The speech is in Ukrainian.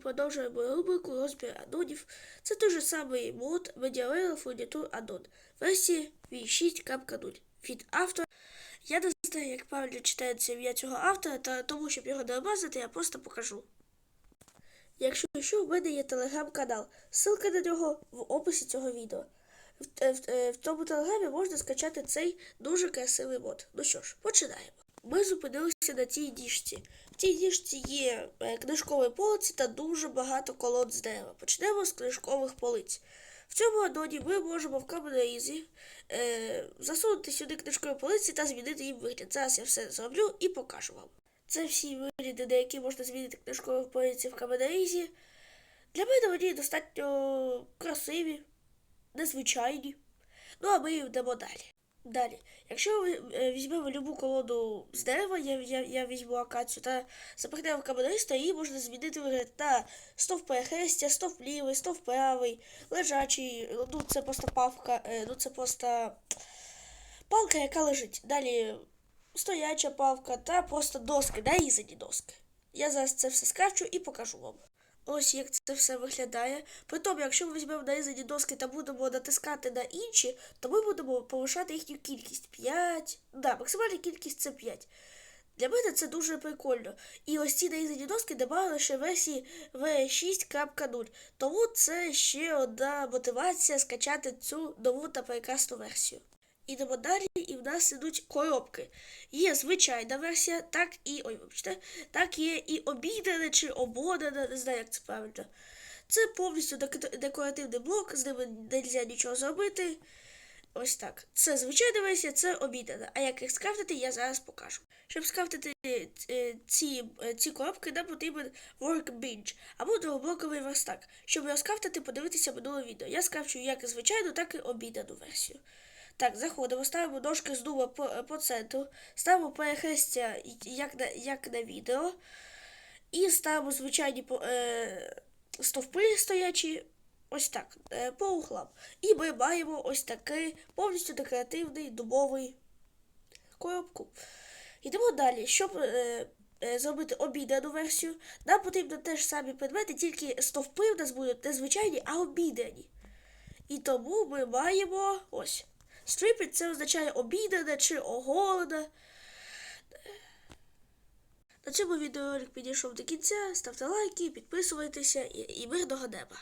продовжуємо рубрику розбір анонів. Це той же самий мод Medialera Furniture Anon версії V6.0 від автора. Я не знаю, як правильно читається ім'я цього автора, та тому, щоб його не образити, я просто покажу. Якщо що, в мене є телеграм-канал. Ссылка на нього в описі цього відео. В, е, в, е, в тому телеграмі можна скачати цей дуже красивий мод. Ну що ж, починаємо. Ми зупинилися на цій діжці. В цій діжці є е, книжкові полиці та дуже багато колод з дерева. Почнемо з книжкових полиць. В цьому адоні ми можемо в камеризі е, засунути сюди книжкові полиці та змінити їм вигляд. Зараз я все зроблю і покажу вам. Це всі вигляди, на які можна змінити книжкові полиці в камеризі. Для мене вони достатньо красиві, незвичайні. Ну, а ми йдемо далі. Далі, якщо ви е, візьмемо любу колоду з дерева, я, я, я візьму акацію та запихнемо в камериста, її можна змінити вигляд на стовп перехрестя, стовп лівий, стовп правий, лежачий, ну це просто павка, е, ну це просто палка, яка лежить. Далі стояча павка та просто доски, нарізані доски. Я зараз це все скрафчу і покажу вам. Ось як це все виглядає. Притом, якщо ми візьмемо нарізані доски та будемо натискати на інші, то ми будемо повишати їхню кількість 5. Да, максимальна кількість це 5. Для мене це дуже прикольно. І ось ці нарізані доски додали лише версії V6.0. Тому це ще одна мотивація скачати цю нову та прекрасну версію. Ідемо далі, і в нас ідуть коробки. Є звичайна версія, так і. Ой, вибачте, так є і обійдена чи ободана, не знаю, як це правильно. Це повністю декоративний блок, з ними не можна нічого зробити. Ось так. Це звичайна версія, це обідана. А як їх скрафтити, я зараз покажу. Щоб скрафтити е, ці, е, ці коробки, нам потрібен workbench або двоблоковий верстак. Щоб його скрафтити, подивитися минуле відео. Я скрафчу як звичайну, так і обідану версію. Так, заходимо, ставимо ножки з дуба по, по центру, ставимо перехрестя, як на, як на відео, і ставимо звичайні е, стовпи стоячі, ось так, е, по углам. І ми маємо ось такий повністю декоративний дубовий коробку. Йдемо далі. Щоб е, е, зробити обідану версію, нам потрібно теж самі предмети, тільки стовпи в нас будуть не звичайні, а обідані. І тому ми маємо ось. Стріпить це означає обідане чи оголене. На цьому відеоролик підійшов до кінця. Ставте лайки, підписуйтеся і мирного неба.